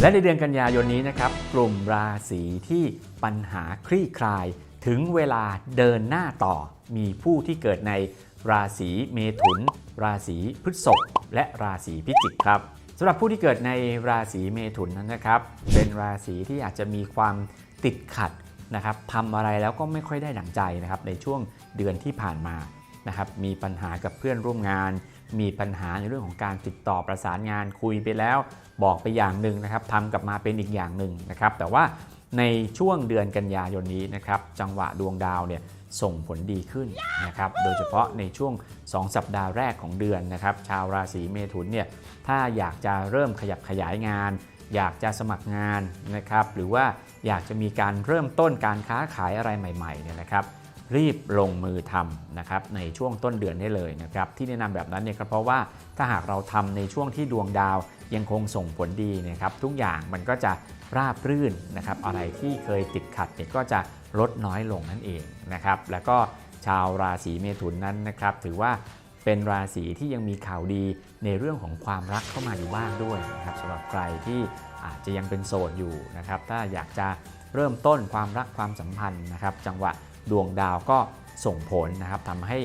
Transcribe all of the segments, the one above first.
และในเดือนกันยายนนี้นะครับ กลุ่มราศีที่ปัญหาคลี่คลาย ถึงเวลาเดินหน้าต่อ มีผู้ที่เกิดในราศีเมถุน ราศีพฤษภและราศีพิจิกครับสำหรับผู้ที่เกิดในราศีเมถุนนั้นนะครับ เป็นราศีที่อาจจะมีความติดขัดนะครับทำอะไรแล้วก็ไม่ค่อยได้ดั่งใจนะครับในช่วงเดือนที่ผ่านมา นะครับมีปัญหากับเพื่อนร่วมงาน มีปัญหาในเรื่องของการติดต่อประสานงานคุยไปแล้ว บอกไปอย่างหนึ่งนะครับทำกลับมาเป็นอีกอย่างหนึ่งนะครับ แต่ว่าในช่วงเดือนกันยายนนี้นะครับจังหวะดวงดาวเนี่ยส่งผลดีขึ้นนะครับโดยเฉพาะในช่วง 2 สัปดาห์แรกของเดือนนะครับชาวราศีเมถุนเนี่ยถ้าอยากจะเริ่มขยับขยายงาน อยากจะสมัครงานนะครับหรือว่าอยากจะมีการเริ่มต้นการค้าขายอะไรใหม่ๆเนี่ยนะครับ รีบลงมือทำนะครับในช่วงต้นเดือนได้เลยนะครับที่แนะนำแบบนั้นเนี่ยก็เพราะว่าถ้าหากเราทำในช่วงที่ดวงดาวยังคงส่งผลดีนะครับทุกอย่างมันก็จะราบรื่นนะครับอะไรที่เคยติดขัดเนี่ยก็จะลดน้อยลงนั่นเองนะครับแล้วก็ชาวราศีเมถุนนั้นนะครับถือว่าเป็นราศีที่ยังมีข่าวดีในเรื่องของความรักเข้ามาอยู่บ้างด้วยนะครับสำหรับใครที่อาจจะยังเป็นโสดอยู่นะครับถ้าอยากจะเริ่มต้นความรักความสัมพันธ์นะครับจังหวะ ดวงดาวก็ส่งผลนะครับทำให้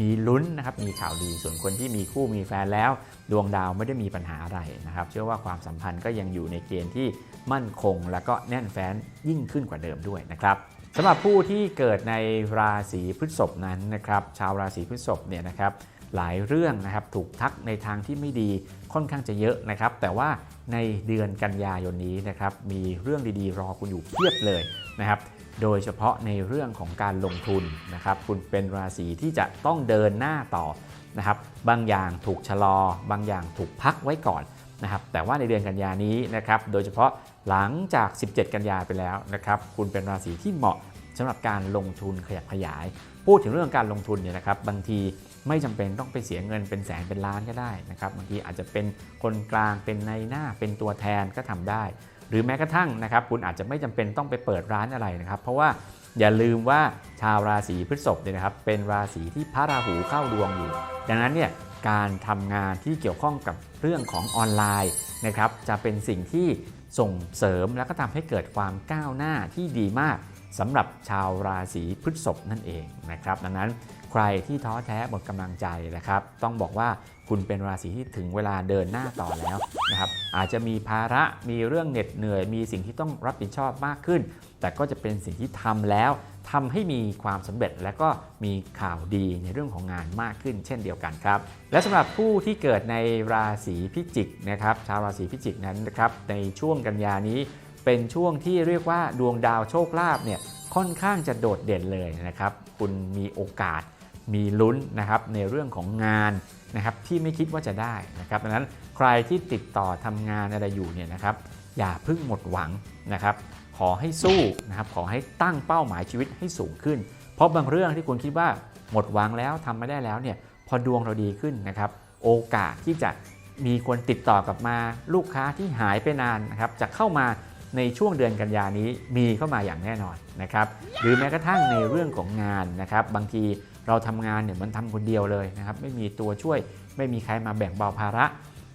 มีลุ้นนะครับมีข่าวดีส่วนคนที่มีคู่มีแฟนแล้ว ดวงดาวไม่ได้มีปัญหาอะไรนะครับ เชื่อว่าความสัมพันธ์ก็ยังอยู่ในเกณฑ์ที่มั่นคง และก็แน่นแฟ้นยิ่งขึ้นกว่าเดิมด้วยนะครับสำหรับผู้ที่เกิดในราศีพฤษภนั้นนะครับชาวราศีพฤษภเนี่ยนะครับหลายเรื่องนะครับถูกทักในทางที่ไม่ดีค่อนข้างจะเยอะนะครับ แต่ว่าในเดือนกันยายนนี้นะครับมีเรื่องดีๆ รอคุณอยู่เพียบเลยนะครับ โดยเฉพาะในเรื่องของการลงทุนนะครับ คุณเป็นราศีที่จะต้องเดินหน้าต่อนะครับ บางอย่างถูกชะลอ บางอย่างถูกพักไว้ก่อนนะครับ แต่ว่าในเดือนกันยานี้นะครับ โดยเฉพาะหลังจาก 17 กันยาไปแล้วนะครับ คุณเป็นราศีที่เหมาะสำหรับการลงทุนขยับขยาย พูดถึงเรื่องการลงทุนเนี่ยนะครับ บางทีไม่จำเป็นต้องไปเสียเงินเป็นแสนเป็นล้านก็ได้นะครับ บางทีอาจจะเป็นคนกลางเป็นในหน้าเป็นตัวแทนก็ทำได้ หรือแม้กระทั่งนะครับคุณอาจจะไม่จำเป็นต้องไปเปิดร้านอะไรนะครับ เพราะว่าอย่าลืมว่าชาวราศีพฤษภเนี่ยนะครับเป็นราศีที่พระราหูเข้าดวงอยู่ ดังนั้นเนี่ยการทำงานที่เกี่ยวข้องกับเรื่องของออนไลน์นะครับจะเป็นสิ่งที่ส่งเสริมแล้วก็ทำให้เกิดความก้าวหน้าที่ดีมากสำหรับชาวราศีพฤษภนั่นเองนะครับ ดังนั้น ใครที่ท้อแท้หมดกำลังใจนะครับ ต้องบอกว่าคุณเป็นราศีที่ถึงเวลาเดินหน้าต่อแล้วนะครับอาจจะมีภาระมีเรื่องเหน็ดเหนื่อย มีสิ่งที่ต้องรับผิดชอบมากขึ้น แต่ก็จะเป็นสิ่งที่ทำแล้วทำให้มีความสำเร็จและก็มีข่าวดีในเรื่องของงานมากขึ้น เช่นเดียวกันครับ และสำหรับผู้ที่เกิดในราศีพิจิกนะครับชาวราศีพิจิกนั้นนะครับในช่วงกันยานี้ เป็นช่วงที่เรียกว่าดวงดาวโชคลาภเนี่ยค่อนข้างจะโดดเด่นเลยนะครับ คุณมีโอกาส มีลุ้นนะครับในเรื่องของงานนะครับที่ไม่คิดว่าจะได้นะครับดังนั้นใครที่ติดต่อทำงานอะไรอยู่เนี่ยนะครับอย่าเพิ่งหมดหวังนะครับขอให้สู้นะครับขอให้ตั้งเป้าหมายชีวิตให้สูงขึ้น เพราะบางเรื่องที่คุณคิดว่าหมดหวังแล้วทำไม่ได้แล้วเนี่ยพอดวงเราดีขึ้นนะครับโอกาสที่จะมีคนติดต่อกลับมาลูกค้าที่หายไปนานนะครับจะเข้ามาในช่วงเดือนกันยานี้มีเข้ามาอย่างแน่นอนนะครับหรือแม้กระทั่งในเรื่องของงานนะครับบางทีเราทำงานเนี่ยมันทำคนเดียวเลยนะครับไม่มีตัวช่วยไม่มีใครมาแบ่งเบาภาระ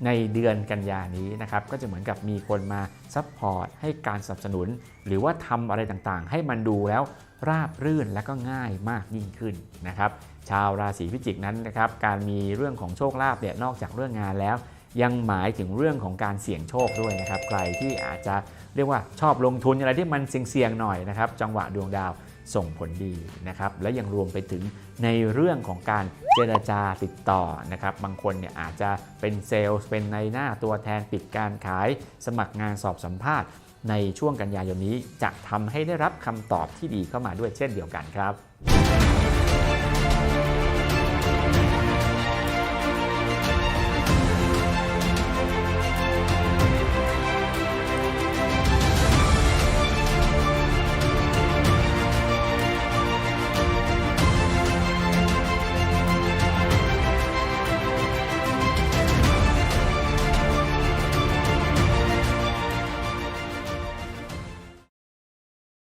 ในเดือนกันยานี้นะครับก็จะเหมือนกับมีคนมาซัพพอร์ตให้การสนับสนุน หรือว่าทำอะไรต่างๆ ให้มันดูแล้วราบรื่นและก็ง่ายมากยิ่งขึ้นนะครับชาวราศีพิจิกนั้นนะครับการมีเรื่องของโชคลาภเนี่ยนอกจากเรื่องงานแล้ว ยังหมายถึงเรื่องของการเสี่ยงโชคด้วยนะครับใครที่อาจจะเรียกว่าชอบลงทุนอะไรที่มันเสี่ยงๆหน่อยนะครับจังหวะดวงดาว ส่งผลดีนะครับและยังรวมไปถึงในเรื่องของการเจรจาติดต่อนะครับบางคนเนี่ยอาจจะเป็นเซลล์เป็นในหน้าตัวแทนปิดการขาย สมัครงานสอบสัมภาษณ์ ในช่วงกันยายนนี้จะทำให้ได้รับคำตอบที่ดีเข้ามาด้วยเช่นเดียวกันครับ